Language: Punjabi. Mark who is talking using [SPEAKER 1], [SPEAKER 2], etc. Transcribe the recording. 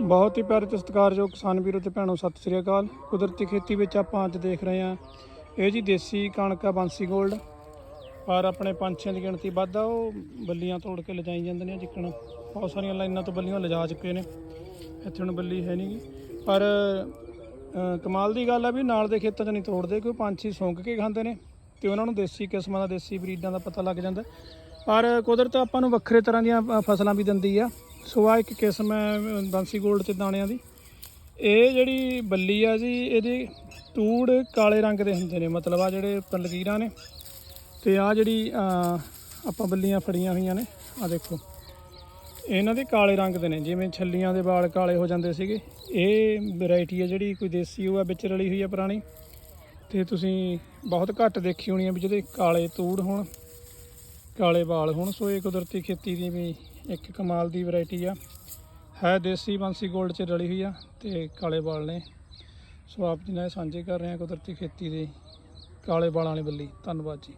[SPEAKER 1] ਬਹੁਤ ਹੀ ਪਿਆਰੇ ਤੇ ਸਤਿਕਾਰਯੋਗ ਕਿਸਾਨ ਵੀਰੋ ਤੇ ਭੈਣੋ, ਸਤਿ ਸ੍ਰੀ ਅਕਾਲ। ਕੁਦਰਤੀ ਖੇਤੀ ਵਿੱਚ ਆਪਾਂ ਅੱਜ ਦੇਖ ਰਹੇ ਹਾਂ, ਇਹ ਜੀ ਦੇਸੀ ਕਣਕ ਆ, ਬਾਂਸੀ 골ਡ ਪਰ ਆਪਣੇ ਪੰਛੀਆਂ ਦੀ ਗਿਣਤੀ ਵੱਧ ਆ, ਉਹ ਬੱਲੀਆਂ ਤੋੜ ਕੇ ਲਿਜਾਈ ਜਾਂਦੇ ਨੇ, ਜਿੱਕਣ ਬਹੁਤ ਸਾਰੀਆਂ ਲਾਈਨਾਂ ਤੋਂ ਬੱਲੀਆਂ ਲਿਜਾ ਚੁੱਕੇ ਨੇ। ਇੱਥੇ ਹੁਣ ਬੱਲੀ ਹੈ ਨਹੀਂ ਪਰ ਕਮਾਲ ਦੀ ਗੱਲ ਆ ਵੀ ਨਾਲ ਦੇ ਖੇਤਾਂ 'ਚ ਨਹੀਂ ਤੋੜਦੇ ਕੋਈ ਪੰਛੀ ਸੁੰਘ ਕੇ ਖਾਂਦੇ ਨੇ ਤੇ ਉਹਨਾਂ ਨੂੰ ਦੇਸੀ ਕਿਸਮਾਂ ਦਾ, ਦੇਸੀ ਬਰੀਡਾਂ ਦਾ ਪਤਾ ਲੱਗ ਜਾਂਦਾ। ਪਰ ਕੁਦਰਤ ਆਪਾਂ ਨੂੰ ਵੱਖਰੇ ਤਰ੍ਹਾਂ ਦੀਆਂ ਫਸਲਾਂ ਵੀ ਦਿੰਦੀ ਆ। ਸੋ ਆ ਇੱਕ ਕਿਸਮ ਹੈ ਬੰਸੀ ਬਾਂਸੀ 골ਡ ਤੇ ਦਾਣਿਆਂ ਦੀ। ਇਹ ਜਿਹੜੀ ਬੱਲੀ ਆ ਜੀ, ਇਹਦੇ ਤੂੜ ਕਾਲੇ ਰੰਗ ਦੇ ਹੁੰਦੇ ਨੇ, ਮਤਲਬ ਆ ਜਿਹੜੇ ਪਲਕੀਰਾਂ ਨੇ। ਤੇ ਆ ਜਿਹੜੀ ਆਪਾਂ ਬੱਲੀਆਂ ਫੜੀਆਂ ਹੋਈਆਂ ਨੇ, ਆ ਦੇਖੋ। ਇਹਨਾਂ ਦੇ ਕਾਲੇ ਰੰਗ ਦੇ ਨੇ, ਜਿਵੇਂ ਛੱਲੀਆਂ ਦੇ ਵਾਲ ਕਾਲੇ ਹੋ ਜਾਂਦੇ ਸੀਗੇ। ਇਹ ਵੈਰਾਈਟੀ ਹੈ ਜਿਹੜੀ, ਕੋਈ ਦੇਸੀ ਉਹ ਆ, ਵਿੱਚ ਰਲੀ ਹੋਈ ਆ ਪੁਰਾਣੀ। ਤੇ ਤੁਸੀਂ ਬਹੁਤ ਘੱਟ ਦੇਖੀ ਹੋਣੀ ਆ ਵੀ ਜਿਹਦੇ ਕਾਲੇ ਤੂੜ ਹੋਣ। ਕਾਲੇ ਵਾਲ ਹੁਣ ਸੋ ਇਹ ਕੁਦਰਤੀ ਖੇਤੀ ਦੀ ਵੀ ਇੱਕ ਕਮਾਲ ਦੀ ਵੈਰਾਈਟੀ ਆ। ਹੈ ਦੇਸੀ ਬਾਂਸੀ 골ਡ ਚ ਰਲੀ ਹੋਈ ਆ ਤੇ ਕਾਲੇ ਵਾਲ ਨੇ। ਸੋ ਆਪ ਜੀ ਨਾਲ ਸਾਂਝੇ ਕਰ ਰਹੇ ਹਾਂ ਕੁਦਰਤੀ ਖੇਤੀ ਦੇ ਕਾਲੇ ਵਾਲਾਂ ਵਾਲੀ ਬੱਲੀ। ਧੰਨਵਾਦ ਜੀ।